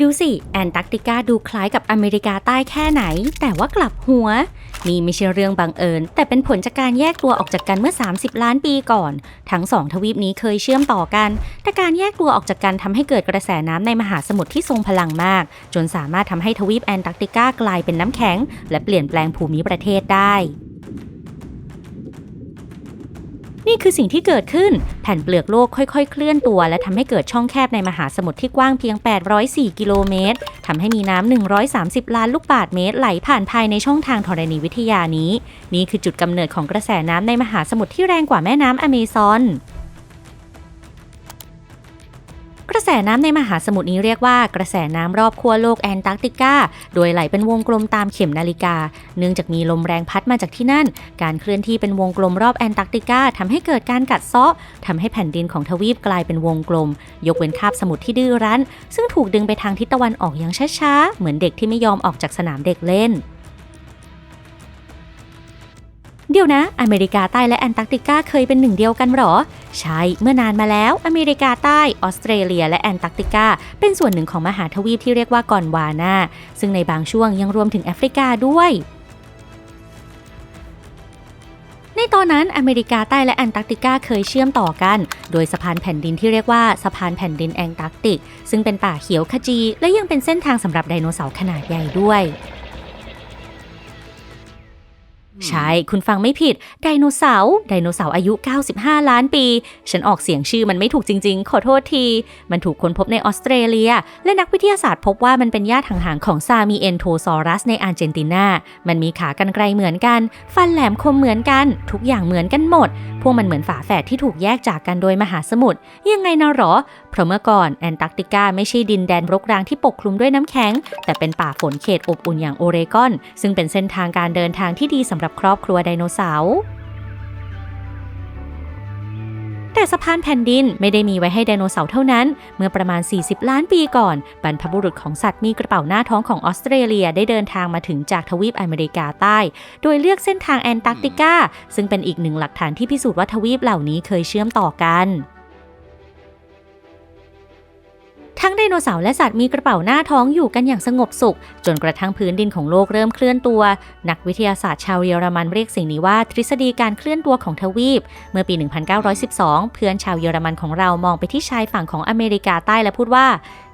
ดูสิ แอนตาร์กติกาดูคล้ายกับอเมริกาใต้แค่ไหน แต่ว่ากลับหัว นี่ไม่ใช่เรื่องบังเอิญ แต่เป็นผลจากการแยกตัวออกจากกันเมื่อ 30 ล้านปีก่อน ทั้งสองทวีปนี้เคยเชื่อมต่อกัน แต่การแยกตัวออกจากกันทำให้เกิดกระแสน้ำในมหาสมุทรที่ทรงพลังมาก จนสามารถทำให้ทวีปแอนตาร์กติกากลายเป็นน้ำแข็ง และเปลี่ยนแปลงภูมิประเทศได้ นี่คือสิ่งที่เกิดขึ้น แผ่นเปลือกโลกค่อยๆ เคลื่อนตัว และทำให้เกิดช่องแคบในมหาสมุทรที่กว้างเพียง 804 กิโลเมตรทำให้มีน้ำ130 ล้านลูกบาศก์เมตร ไหลผ่านภายในช่องทางธรณีวิทยานี้ นี่คือจุดกำเนิดของกระแสน้ำในมหาสมุทรที่แรงกว่าแม่น้ำอเมซอน ระแสน้ำในมหาสมุทรนี้เรียกว่ากระแสน้ำรอบขั้วโลกแอนตาร์กติกา โดยไหลเป็นวงกลมตามเข็มนาฬิกา เนื่องจากมีลมแรงพัดมาจากที่นั่น การเคลื่อนที่เป็นวงกลมรอบแอนตาร์กติกาทำให้เกิดการกัดเซาะทำให้แผ่นดินของทวีปกลายเป็นวงกลม ยกเว้นคาบสมุทรที่ดื้อรั้น ซึ่งถูกดึงไปทางทิศตะวันออกอย่างช้าๆ เหมือนเด็กที่ไม่ยอมออกจากสนามเด็กเล่น เดี๋ยวนะ อเมริกาใต้และแอนตาร์กติกาเคยเป็นหนึ่งเดียวกันหรอ ใช่ เมื่อนานมาแล้ว อเมริกาใต้ ออสเตรเลีย และแอนตาร์กติกา เป็นส่วนหนึ่งของมหาทวีปที่เรียกว่ากอนวานา ซึ่งในบางช่วงยังรวมถึงแอฟริกาด้วยในตอนนั้นอเมริกาใต้และแอนตาร์กติกาเคยเชื่อมต่อกัน โดยสะพานแผ่นดินที่เรียกว่าสะพานแผ่นดินแอนตาร์กติก ซึ่งเป็นป่าเขียวขจี และยังเป็นเส้นทางสำหรับไดโนเสาร์ขนาดใหญ่ด้วย ใช่ คุณฟังไม่ผิด ไดโนเสาร์ไดโนเสาร์อายุ 95 ล้านปี ฉันออกเสียงชื่อมันไม่ถูกจริงๆ ขอโทษที มันถูกค้นพบในออสเตรเลีย และนักวิทยาศาสตร์พบว่ามันเป็นญาติห่างๆของซามีเอนโทซอรัสในอาร์เจนตินา มันมีขากรรไกรเหมือนกัน ฟันแหลมคมเหมือนกัน ทุกอย่างเหมือนกันหมด พวกมันเหมือนฝาแฝดที่ถูกแยกจากกันโดยมหาสมุทร ยังไงนะหรอ เพราะเมื่อก่อนแอนตาร์กติกาไม่ใช่ดินแดนรกร้างที่ปกคลุมด้วยน้ำแข็ง แต่เป็นป่าฝนเขตอบอุ่นอย่างโอเรกอน ซึ่งเป็นเส้นทางการเดินทางที่ดีสำหรับครอบครัวไดโนเสาร์แต่สะพานแผ่นดินไม่ได้มีไว้ให้ไดโนเสาร์เท่านั้น เมื่อประมาณ 40 ล้านปีก่อน บรรพบุรุษของสัตว์มีกระเป๋าหน้าท้องของออสเตรเลียได้เดินทางมาถึงจากทวีปอเมริกาใต้ โดยเลือกเส้นทางแอนตาร์กติกา ซึ่งเป็นอีกหนึ่งหลักฐานที่พิสูจน์ว่าทวีปเหล่านี้เคยเชื่อมต่อกัน ทั้งไดโนเสาร์และสัตว์มีกระเป๋าหน้าท้องอยู่กันอย่างสงบสุข จนกระทั่งพื้นดินของโลกเริ่มเคลื่อนตัว นักวิทยาศาสตร์ชาวเยอรมันเรียกสิ่งนี้ว่าทฤษฎีการเคลื่อนตัวของทวีป เมื่อปี 1912 เพื่อนชาวเยอรมันของเรามองไปที่ชายฝั่งของอเมริกาใต้และพูดว่า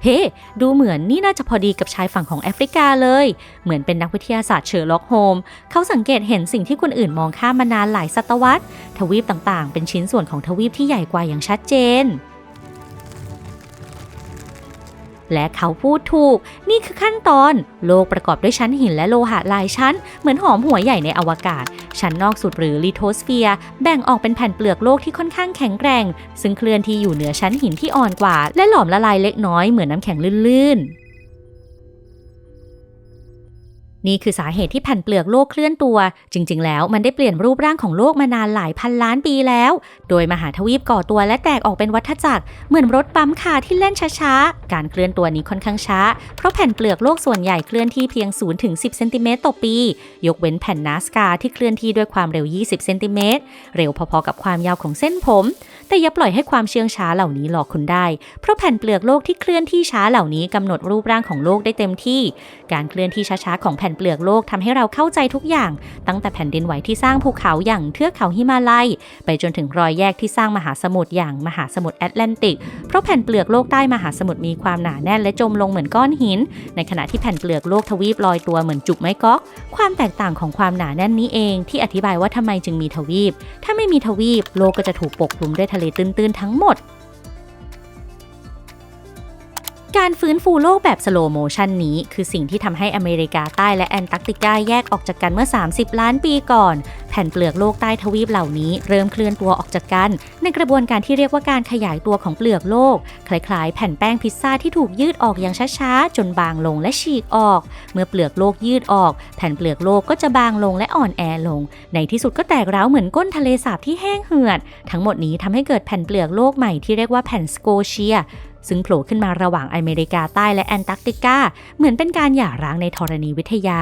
เฮ้ดูเหมือนนี่น่าจะพอดีกับชายฝั่งของแอฟริกาเลย เหมือนเป็นนักวิทยาศาสตร์เชอร์ล็อกโฮม เขาสังเกตเห็นสิ่งที่คนอื่นมองข้ามมานานหลายศตวรรษ ทวีปต่างๆ เป็นชิ้นส่วนของทวีปที่ใหญ่กว่าอย่างชัดเจน และเขาพูดถูก นี่คือขั้นตอน โลกประกอบด้วยชั้นหินและโลหะหลายชั้น เหมือนหอมหัวใหญ่ในอวกาศ ชั้นนอกสุดหรือลิโทสเฟียร์แบ่งออกเป็นแผ่นเปลือกโลกที่ค่อนข้างแข็งแกร่ง ซึ่งเคลื่อนที่อยู่เหนือชั้นหินที่อ่อนกว่า และหลอมละลายเล็กน้อยเหมือนน้ำแข็งลื่นๆ นี่คือสาเหตุที่แผ่นเปลือกโลกเคลื่อนตัว จริง ๆ แล้วมันได้เปลี่ยนรูปร่างของโลกมานานหลายพันล้านปีแล้ว โดยมหาทวีปก่อตัวและแตกออกเป็นวัฏจักร เหมือนรถปั๊มคาร์ที่เล่นช้าๆ การเคลื่อนตัวนี้ค่อนข้างช้า เพราะแผ่นเปลือกโลกส่วนใหญ่เคลื่อนที่เพียง0ถึง10เซนติเมตรต่อปี ยกเว้นแผ่นนาสกาที่เคลื่อนที่ด้วยความเร็ว 20เซนติเมตร เร็วพอๆกับความยาวของเส้นผม แต่อย่าปล่อยให้ความเชื่องช้าเหล่านี้หลอกคุณได้ เพราะแผ่นเปลือกโลกที่เคลื่อนที่ช้าเหล่านี้กำหนดรูปร่างของโลกได้เต็มที่ การเคลื่อนที่ช้าๆของแผ่นเปลือกโลกทำให้เราเข้าใจทุกอย่าง ตั้งแต่แผ่นดินไหวที่สร้างภูเขาอย่างเทือกเขาหิมาลัย ไปจนถึงรอยแยกที่สร้างมหาสมุทรอย่างมหาสมุทรแอตแลนติก เพราะแผ่นเปลือกโลกใต้มหาสมุทรมีความหนาแน่นและจมลงเหมือนก้อนหิน ในขณะที่แผ่นเปลือกโลกทวีปลอยตัวเหมือนจุกไม้ก๊อก ความแตกต่างของความหนาแน่นนี้เอง ที่อธิบายว่าทำไมจึงมีทวีป ถ้าไม่มีทวีปโลกก็จะถูกปกคลุมด้วยทะเลตื้นๆทั้งหมด การฟื้นฟูโลกแบบสโลโมชันนี้ คือสิ่งที่ทำให้อเมริกาใต้และแอนตาร์กติกาแยกออกจากกันเมื่อ 30 ล้านปีก่อน แผ่นเปลือกโลกใต้ทวีปเหล่านี้ เริ่มเคลื่อนตัวออกจากกัน ในกระบวนการที่เรียกว่าการขยายตัวของเปลือกโลก คล้ายๆ แผ่นแป้งพิซซ่าที่ถูกยืดออกอย่างช้าๆ จนบางลงและฉีกออก เมื่อเปลือกโลกยืดออก แผ่นเปลือกโลกก็จะบางลงและอ่อนแอลง ในที่สุดก็แตกร้าวเหมือนก้นทะเลสาบที่แห้งเหือด ทั้งหมดนี้ทำให้เกิดแผ่นเปลือกโลกใหม่ที่เรียกว่าแผ่นสโกเชีย ซึ่งโผล่ขึ้นมาระหว่างอเมริกาใต้และแอนตาร์กติกา เหมือนเป็นการหย่าร้างในธรณีวิทยา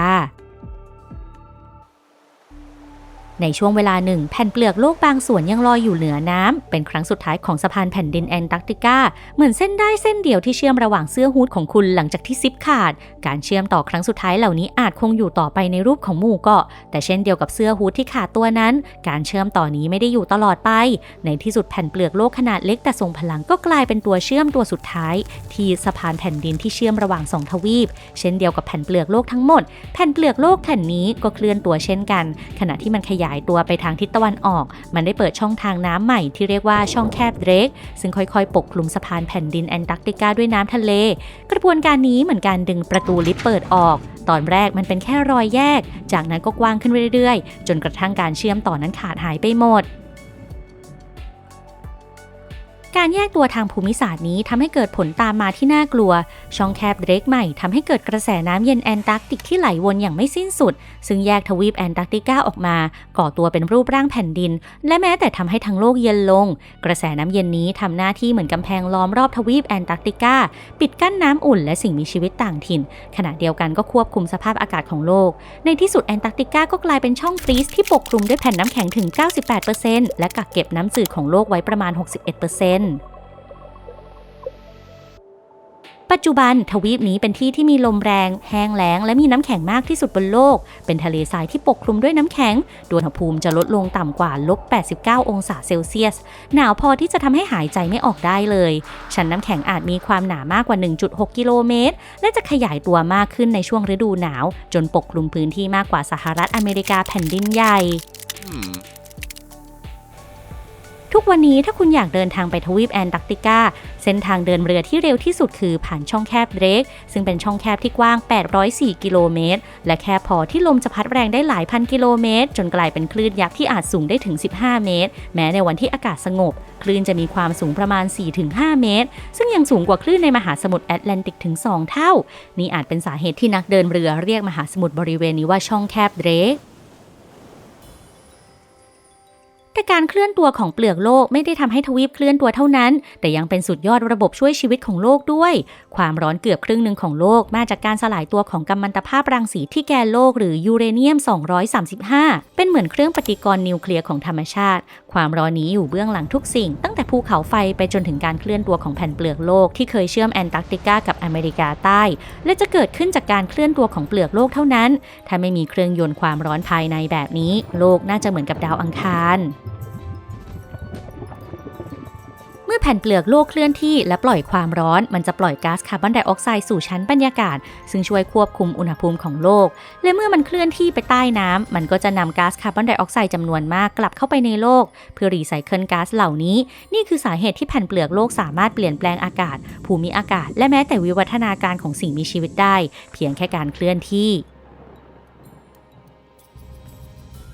ในช่วงเวลาหนึ่งแผ่นเปลือกโลกบางส่วนยังลอยอยู่เหนือน้ำเป็นครั้งสุดท้ายของสะพานแผ่นดินแอนตาร์กติกา เหมือนเส้นได้เส้นเดียวที่เชื่อมระหว่างเสื้อฮูดของคุณหลังจากที่ซิปขาด การเชื่อมต่อครั้งสุดท้ายเหล่านี้อาจคงอยู่ต่อไปในรูปของหมู่เกาะ แต่เช่นเดียวกับเสื้อฮูดที่ขาดตัวนั้น การเชื่อมต่อนี้ไม่ได้อยู่ตลอดไป ในที่สุดแผ่นเปลือกโลกขนาดเล็กแต่ทรงพลังก็กลายเป็นตัวเชื่อมตัวสุดท้าย ที่สะพานแผ่นดินที่เชื่อมระหว่างสองทวีป เช่นเดียวกับแผ่นเปลือกโลกทั้งหมด แผ่นเปลือกโลกแผ่นนี้ก็เคลื่อนตัวเช่นกัน ขณะที่มันขยายายตัวไปทางทิศตะวันออก มันได้เปิดช่องทางน้ำใหม่ที่เรียกว่าช่องแคบเดรก ซึ่งค่อยๆ ปกคลุมสะพานแผ่นดินแอนตาร์กติกาด้วยน้ำทะเล กระบวนการนี้เหมือนการดึงประตูลิฟต์เปิดออก ตอนแรกมันเป็นแค่รอยแยก จากนั้นก็กว้างขึ้นเรื่อยๆ จนกระทั่งการเชื่อมต่อนั้นขาดหายไปหมด การแยกตัวทางภูมิศาสตร์นี้ทำให้เกิดผลตามมาที่น่ากลัว ช่องแคบเดรกใหม่ทำให้เกิดกระแสน้ำเย็นแอนตาร์กติกที่ไหลวนอย่างไม่สิ้นสุด ซึ่งแยกทวีปแอนตาร์กติกาออกมา ก่อตัวเป็นรูปร่างแผ่นดิน และแม้แต่ทำให้ทั้งโลกเย็นลง กระแสน้ำเย็นนี้ทำหน้าที่เหมือนกำแพงล้อมรอบทวีปแอนตาร์กติกาปิดกั้นน้ำอุ่นและสิ่งมีชีวิตต่างถิ่น ขณะเดียวกันก็ควบคุมสภาพอากาศของโลก ในที่สุดแอนตาร์กติกาก็กลายเป็นช่องฟรีซที่ปกคลุมด้วยแผ่นน้ำแข็งถึง 98%และกักเก็บน้ำจืดของโลกไว้ประมาณ 61%ปัจจุบันทวีปนี้เป็นที่ที่มีลมแรง แห้งแล้ง และมีน้ำแข็งมากที่สุดบนโลก เป็นทะเลทรายที่ปกคลุมด้วยน้ำแข็งดอุณหภูมิจะลดลงต่ำกว่าลบ 89 องศาเซลเซียส หนาวพอที่จะทำให้หายใจไม่ออกได้เลย ชั้นน้ำแข็งอาจมีความหนามากกว่า 1.6 กิโลเมตร และจะขยายตัวมากขึ้นในช่วงฤดูหนาว จนปกคลุมพื้นที่มากกว่าสหรัฐอเมริกาแผ่นดินใหญ่ Hmm. ทุกวันนี้ถ้าคุณอยากเดินทางไปทวีปแอนตาร์กติกา เส้นทางเดินเรือที่เร็วที่สุดคือผ่านช่องแคบเดรก ซึ่งเป็นช่องแคบที่กว้าง 804 กิโลเมตร และแค่พอที่ลมจะพัดแรงได้หลายพันกิโลเมตร จนกลายเป็นคลื่นยักษ์ที่อาจสูงได้ถึง 15 เมตร แม้ในวันที่อากาศสงบ คลื่นจะมีความสูงประมาณ 4-5 เมตร ซึ่งยังสูงกว่าคลื่นในมหาสมุทรแอตแลนติกถึง 2 เท่า นี่อาจเป็นสาเหตุที่นักเดินเรือเรียกมหาสมุทรบริเวณนี้ว่าช่องแคบเดรก แต่การเคลื่อนตัวของเปลือกโลกไม่ได้ทำให้ทวีปเคลื่อนตัวเท่านั้น แต่ยังเป็นสุดยอดระบบช่วยชีวิตของโลกด้วย ความร้อนเกือบครึ่งหนึ่งของโลกมาจากการสลายตัวของกัมมันตภาพรังสีที่แกนโลกหรือยูเรเนียม 235 เป็นเหมือนเครื่องปฏิกรณ์นิวเคลียร์ของธรรมชาติความร้อนนี้อยู่เบื้องหลังทุกสิ่ง ตั้งแต่ภูเขาไฟไปจนถึงการเคลื่อนตัวของแผ่นเปลือกโลกที่เคยเชื่อมแอนตาร์กติกากับอเมริกาใต้ และจะเกิดขึ้นจากการเคลื่อนตัวของเปลือกโลกเท่านั้น ถ้าไม่มีเครื่องยนต์ความร้อนภายในแบบนี้ โลกน่าจะเหมือนกับดาวอังคาร อแผ่นเปลือกโลกเคลื่อนที่และปล่อยความร้อน มันจะปล่อยก๊าซคาร์บอนไดออกไซด์สู่ชั้นบรรยากาศ ซึ่งช่วยควบคุมอุณหภูมิของโลก และเมื่อมันเคลื่อนที่ไปใต้น้ำมันก็จะนำก๊าซคาร์บอนไดออกไซด์จำนวนมากกลับเข้าไปในโลก เพื่อรีไซเคิลก๊าซเหล่านี้ นี่คือสาเหตุที่แผ่นเปลือกโลกสามารถเปลี่ยนแปลงอากาศ ภูมิอากาศ และแม้แต่วิวัฒนาการของสิ่งมีชีวิตได้ เพียงแค่การเคลื่อนที่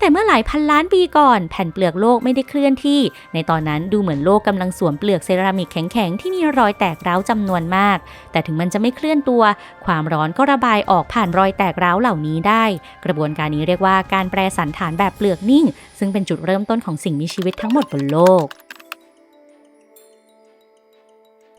แต่เมื่อหลายพันล้านปีก่อน แผ่นเปลือกโลกไม่ได้เคลื่อนที่ ในตอนนั้นดูเหมือนโลกกำลังสวมเปลือกเซรามิกแข็งๆ ที่มีรอยแตกร้าวจำนวนมาก แต่ถึงมันจะไม่เคลื่อนตัว ความร้อนก็ระบายออกผ่านรอยแตกร้าวเหล่านี้ได้ กระบวนการนี้เรียกว่าการแปรสันฐานแบบเปลือกนิ่ง ซึ่งเป็นจุดเริ่มต้นของสิ่งมีชีวิตทั้งหมดบนโลก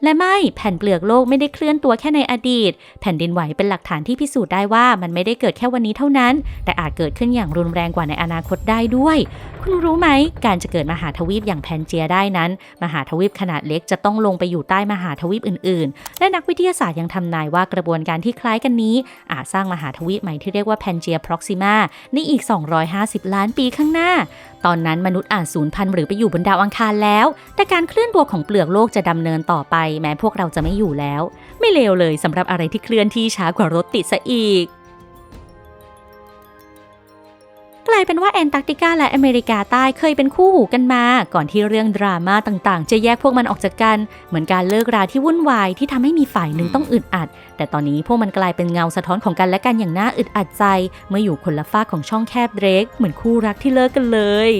และไม่แผ่นเปลือกโลกไม่ได้เคลื่อนตัวแค่ในอดีต แผ่นดินไหวเป็นหลักฐานที่พิสูจน์ได้ว่ามันไม่ได้เกิดแค่วันนี้เท่านั้น แต่อาจเกิดขึ้นอย่างรุนแรงกว่าในอนาคตได้ด้วย คุณรู้ไหม การจะเกิดมหาทวีปอย่างแพนเจียได้นั้น มหาทวีปขนาดเล็กจะต้องลงไปอยู่ใต้มหาทวีปอื่น ๆ และนักวิทยาศาสตร์ยังทำนายว่ากระบวนการที่คล้ายกันนี้ อาจสร้างมหาทวีปใหม่ที่เรียกว่าแพนเจียพร็อกซิมาในอีก 250 ล้านปีข้างหน้า ตอนนั้นมนุษย์อาจสูญพันธุ์หรือไปอยู่บนดาวอังคารแล้ว แต่การเคลื่อนตัวของเปลือกโลกจะดำเนินต่อไปแม้พวกเราจะไม่อยู่แล้ว ไม่เลวเลยสำหรับอะไรที่เคลื่อนที่ช้ากว่ารถติดซะอีก กลายเป็นว่าแอนตาร์กติกาและอเมริกาใต้เคยเป็นคู่หูกันมา ก่อนที่เรื่องดราม่าต่างๆ จะแยกพวกมันออกจากกัน เหมือนการเลิกราที่วุ่นวายที่ทำให้มีฝ่ายหนึ่งต้องอึดอัด แต่ตอนนี้พวกมันกลายเป็นเงาสะท้อนของกันและกันอย่างน่าอึดอัดใจ เมื่ออยู่คนละฝ้ากของช่องแคบเดรกเหมือนคู่รักที่เลิกกันเลย